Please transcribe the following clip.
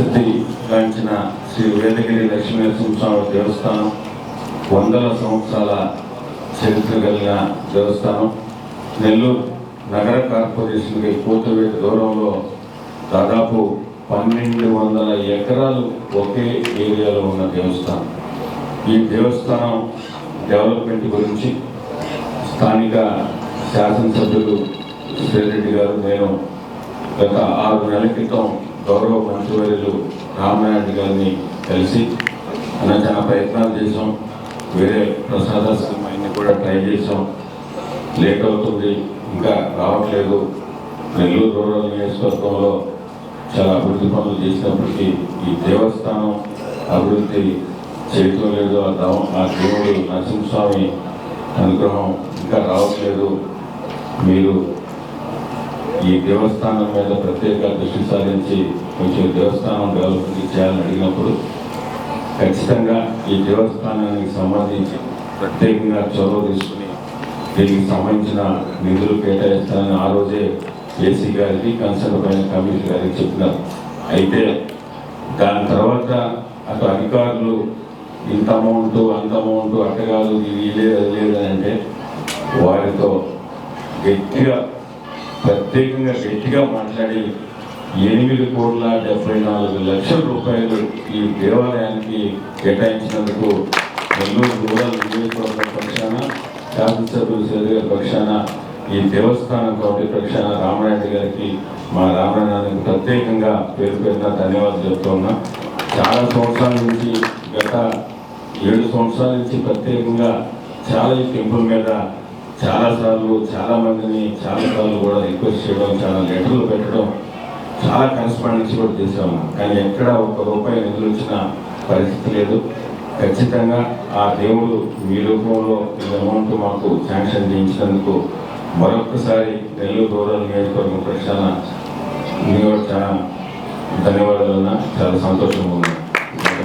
ప్రసిద్ధి గాంచిన శ్రీ వేదగిరి లక్ష్మీనరసింహస్వామి దేవస్థానం వందల సంవత్సరాల చరిత్ర కలిగిన దేవస్థానం. నెల్లూరు నగర కార్పొరేషన్కి కూతువేట దూరంలో దాదాపు పన్నెండు వందల ఎకరాలు ఒకే ఏరియాలో ఉన్న దేవస్థానం. ఈ దేవస్థానం డెవలప్మెంట్ గురించి స్థానిక శాసనసభ్యులు శ్రీరెడ్డి గారు నేను గత ఆరు నెలల క్రితం గౌరవ మంత్రివర్యులు రామనాయుడు గారిని కలిసి అన్న చాలా ప్రయత్నాలు చేసాం వేరే ప్రసాదాశ్రమాన్ని కూడా ట్రై చేసాం లేట్ అవుతుంది ఇంకా రావట్లేదు. నెల్లూరు రూరల్ నియోజకవర్గంలో చాలా అభివృద్ధి పనులు చేసినప్పటికీ ఈ దేవస్థానం అభివృద్ధి చేయటం లేదు. ఆ దవ- ఆ దేవుడు నరసింహస్వామి అనుగ్రహం ఇంకా రావట్లేదు. మీరు ఈ దేవస్థానం మీద ప్రత్యేక దృష్టి సారించి కొంచెం దేవస్థానం డెవలప్మెంట్ చేయాలని అడిగినప్పుడు ఖచ్చితంగా ఈ దేవస్థానానికి సంబంధించి ప్రత్యేకంగా చొరవ తీసుకుని దీనికి సంబంధించిన నిధులు కేటాయిస్తానని ఆ రోజే ఏసీ గారికి కన్సల్ట్ పైన కమిటీ గారికి చెప్పినారు. అయితే దాని తర్వాత అటు అధికారులు ఇంత అమౌంట్ అంత అమౌంట్ అట్ట ఇది లేదు అది లేదని అంటే వారితో గట్టిగా ప్రత్యేకంగా గట్టిగా మాట్లాడి ఎనిమిది కోట్ల డెబ్బై నాలుగు లక్షల రూపాయలు ఈ దేవాలయానికి కేటాయించినందుకు నెల్లూరు రూరల్ నియోజకవర్గ పక్షాన శాసనసభ్యులు శ్రీ గారి పక్షాన ఈ దేవస్థానం కమిటీ పక్షాన రామనాయుడు గారికి మా రామనాయుడు ప్రత్యేకంగా పేరు పేరున ధన్యవాదాలు చెప్తూ ఉన్నా. చాలా సంవత్సరాల నుంచి గత ఏడు సంవత్సరాల నుంచి ప్రత్యేకంగా చాలా ఈ టెంపుల్ మీద చాలా సార్లు చాలా మందిని చాలా సార్లు కూడా రిక్వెస్ట్ చేయడం చాలా లెటర్లు పెట్టడం చాలా కరెస్పాండెన్స్ కూడా చేసాము కానీ ఎక్కడ ఒక రూపాయి నిధులు వచ్చిన పరిస్థితి లేదు. ఖచ్చితంగా ఆ దేవుడు మీ రూపంలో ఈ అమౌంట్ మాకు శాంక్షన్ చేయించినందుకు మరొకసారి నెల్లూరు రూరల్ నియోజకవర్గం పక్షాన మీరు చాలా ధన్యవాదాలు చాలా సంతోషంగా ఉంది. ఇంకా